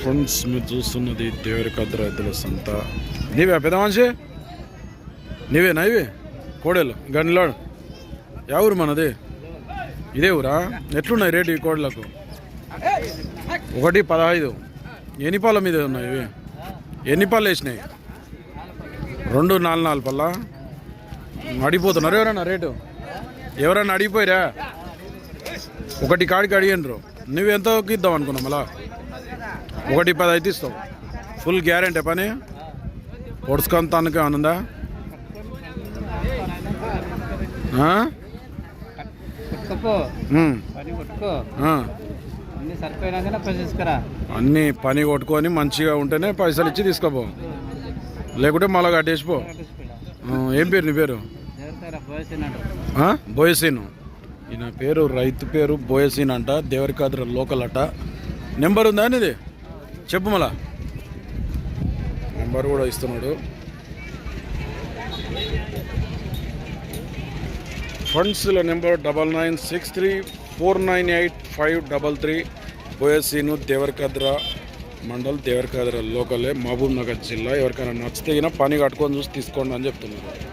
Friends మీరు చూస్తున్నది దేవరికద్ర రైతుల సంత. నీవే పెద్ద మనిషి? నీవేనా ఇవి కోడేలు గండ్లో. యా ఊరు మనది? ఇదే ఊరా? ఎట్లున్నాయి రేటు ఈ కోడలకు ఒకటి పదహైదు. ఎన్ని పాల మీద ఉన్నాయి ఇవి? ఎన్ని పాలు వేసినాయి? రెండు నాలుగు నాలుగు పళ్ళ? అడిగిపోతున్నారు ఎవరన్నా రేటు? ఎవరన్నా అడిగిపోయారా? ఒకటి కాడికి అడిగినరు నువ్వు ఎంతో ఇద్దాం అనుకున్నావు మళ్ళా? ఒకటి పది అయితే ఇస్తావు ఫుల్ గ్యారెంటీ పని? పని కొట్టుకో. అన్ని పని కొట్టుకొని మంచిగా ఉంటేనే పైసలు ఇచ్చి తీసుకోపో. లేకుంటే మళ్ళీ కట్టేసిపో. ఏం పేరు నీ పేరు? బోయసీను. ఈయన పేరు రైతు పేరు బోయసీన్ అంట దేవరికాద్ర లోకల్ అట నెంబర్ ఉందా అనేది చెప్పు మళ్ళా. నెంబర్ కూడా ఇస్తున్నాడు. ఫండ్స్ల number double nine six three four nine eight five double three బోయసీను Devarakadra mandal Devarakadra లోకలే మహబూబ్ నగర్ జిల్లా. ఎవరికైనా నచ్చితే పని కట్టుకొని చూసి తీసుకోండి అని చెప్తున్నారు.